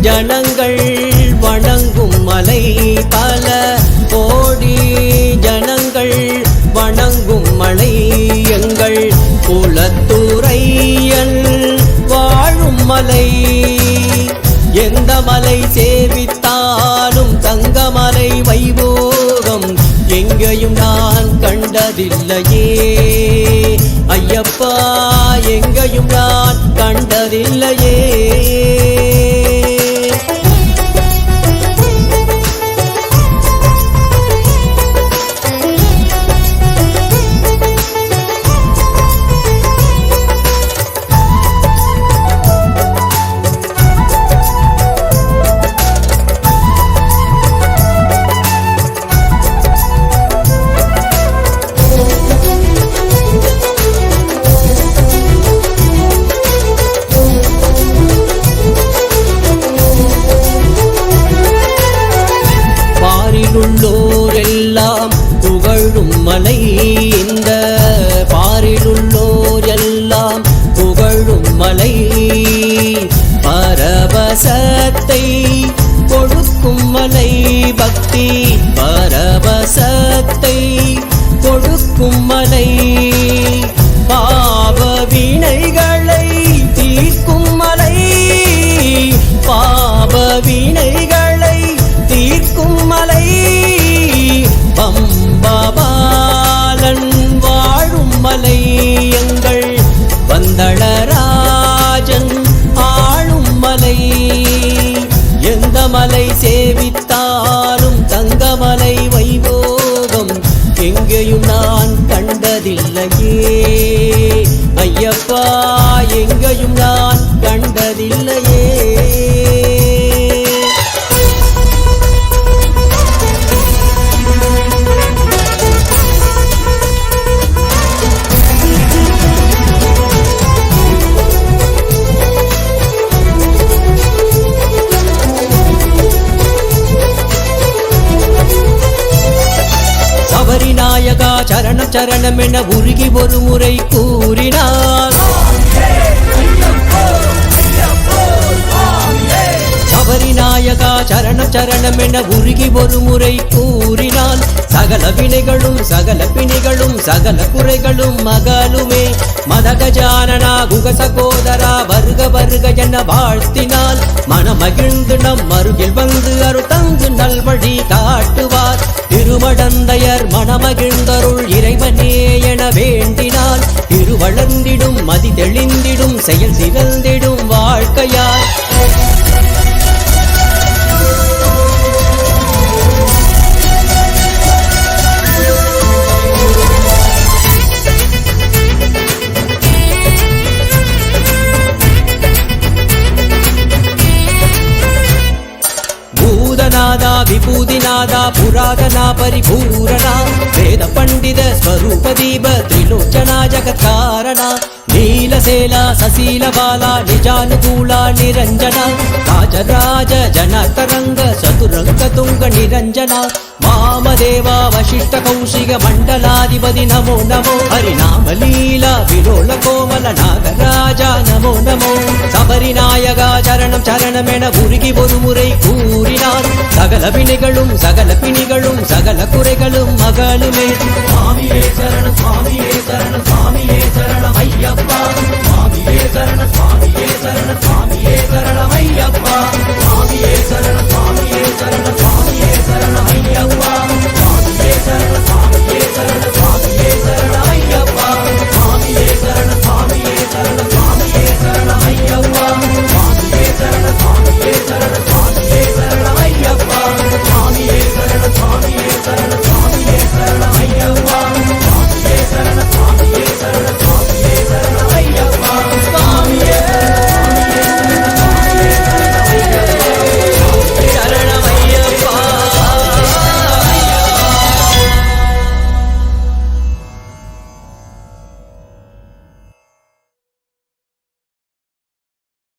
ஜனங்கள் வணங்கும் மலை பல கோடி ஜனங்கள் வணங்கும் மலை எங்கள் குலத்துறையல் வாழும் மலை. எந்த மலை சேவித்தாலும் தங்கமலை வைபோகம் எங்கேயும் நான் கண்டதில்லையே. ஐயப்பா எங்கேயும் நான் கண்டதில்லையே. மலை பக்தி பரவசத்தை கொடுக்கும் மலை. பாவ வினைகளை தீர்க்கும் மலை. பாவ வினைகளை தீர்க்கும் மலை. பம்பபாலன் வாழும் மலை எங்கள் வந்தளரா. எந்த மலை சேவித்தாலும் தங்கமலை வைபோகம் எங்கேயும் நான் கண்டதில்லையே. ஐயப்பா எங்கேயும் நான் சரணம் சரணம் என உருகி ஒரு முறை கூறினார். சபரிநாயகா சரணம் சரணம் என உருகி ஒரு முறை கூறினான் சகல வினைகளும் சகல பிணிகளும் சகல குறைகளும் மகளுமே. மதகஜானனா குக சகோதரா வருக வருக என வாழ்த்தினால் மனமகிழ்ந்து நம் அருகில் வந்து அருள் தந்து நல்வழி காட்டுவார். திருமடந்தையர் மனமகிழ்ந்தருள் தெளிந்திடும் செயல் திகழ்ந்திடும் வாழ்க்கையாய் నాదా విభూతినాదా పురాతనా పరిపూరణా వేద పండిత స్వరూప దీప త్రిలోచనా జగత్కారణా నీలసేన సశీల బాల నిజానుకూల నిరంజన రాజరాజ జనతరంగ చతురంగ తుంగ నిరంజన వామదేవ వశిష్ట కౌశిక మండలాధిపతి నమో నమో హరినామలీల విరోళ కోమల నాగరాజ నమో నమో சபரிநாயகா சரணம் சரணமென உருகி ஒரு முறை கூறினார் சகல வினைகளும் சகல பிணிகளும் சகல குறைகளும் மகளுமே